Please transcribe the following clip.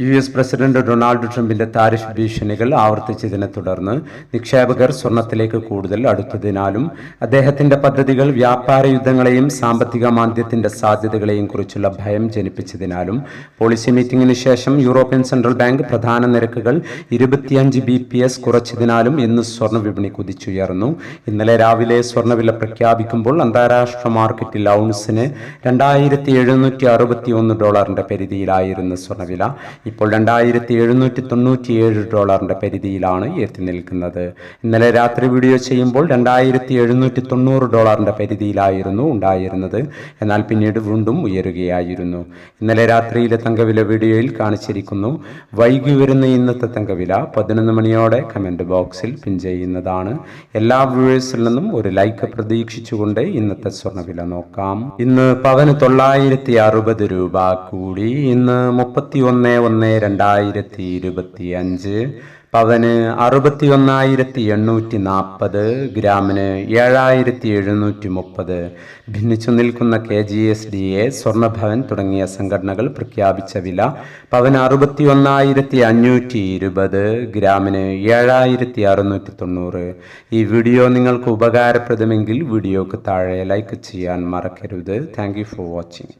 U S president Donald ട്രംപിന്റെ tariff ഭീഷണികൾ ആവർത്തിച്ചതിനെ തുടർന്ന് നിക്ഷേപകർ സ്വർണത്തിലേക്ക് കൂടുതൽ അടുത്തതിനാലും അദ്ദേഹത്തിന്റെ പദ്ധതികൾ വ്യാപാര യുദ്ധങ്ങളെയും സാമ്പത്തിക മാന്ദ്യത്തിന്റെ സാധ്യതകളെയും കുറിച്ചുള്ള ഭയം ജനിപ്പിച്ചതിനാലും പോളിസി മീറ്റിംഗിന് ശേഷം യൂറോപ്യൻ സെൻട്രൽ ബാങ്ക് പ്രധാന നിരക്കുകൾ ഇരുപത്തിയഞ്ച് ബി പി എസ് കുറച്ചതിനാലും ഇന്ന് സ്വർണ വിപണി കുതിച്ചുയർന്നു. ഇന്നലെ രാവിലെ സ്വർണവില പ്രഖ്യാപിക്കുമ്പോൾ അന്താരാഷ്ട്ര മാർക്കറ്റിൽ ഔൺസിന് രണ്ടായിരത്തി എഴുന്നൂറ്റി അറുപത്തി ഒന്ന് ഡോളറിന്റെ പരിധിയിലായിരുന്നു സ്വർണവില ഇപ്പോൾ രണ്ടായിരത്തി എഴുന്നൂറ്റി തൊണ്ണൂറ്റിയേഴ് ഡോളറിന്റെ പരിധിയിലാണ് എത്തി നിൽക്കുന്നത്. ഇന്നലെ രാത്രി വീഡിയോ ചെയ്യുമ്പോൾ രണ്ടായിരത്തി എഴുന്നൂറ്റി തൊണ്ണൂറ് ഡോളറിന്റെ പരിധിയിലായിരുന്നു ഉണ്ടായിരുന്നത്. എന്നാൽ പിന്നീട് വീണ്ടും ഉയരുകയായിരുന്നു. ഇന്നലെ രാത്രിയിലെ തങ്കവില വീഡിയോയിൽ കാണിച്ചിരിക്കുന്നു. വൈകി വരുന്ന ഇന്നത്തെ തങ്കവില പതിനൊന്ന് മണിയോടെ കമന്റ് ബോക്സിൽ പിൻ ചെയ്യുന്നതാണ്. എല്ലാ വ്യൂവേഴ്സിൽ നിന്നും ഒരു ലൈക്ക് പ്രതീക്ഷിച്ചുകൊണ്ട് ഇന്നത്തെ സ്വർണവില നോക്കാം. ഇന്ന് പവന് തൊള്ളായിരത്തി അറുപത് രൂപ കൂടി. ഇന്ന് മുപ്പത്തി ഒന്ന് ഒന്ന് രണ്ടായിരത്തി ഇരുപത്തി അഞ്ച് പവന് അറുപത്തി ഒന്നായിരത്തി എണ്ണൂറ്റി നാൽപ്പത് ഗ്രാമിന് ഏഴായിരത്തി എഴുന്നൂറ്റി മുപ്പത് ഭിന്നിച്ചു നിൽക്കുന്ന K G S D A Swarnabhavan തുടങ്ങിയ സംഘടനകൾ പ്രഖ്യാപിച്ച വില പവന് അറുപത്തി ഒന്നായിരത്തി അഞ്ഞൂറ്റി ഇരുപത് ഗ്രാമിന് ഏഴായിരത്തി അറുന്നൂറ്റി തൊണ്ണൂറ് ഈ വീഡിയോ നിങ്ങൾക്ക് ഉപകാരപ്രദമെങ്കിൽ വീഡിയോക്ക് താഴെ ലൈക്ക് ചെയ്യാൻ മറക്കരുത്. Thank for watching.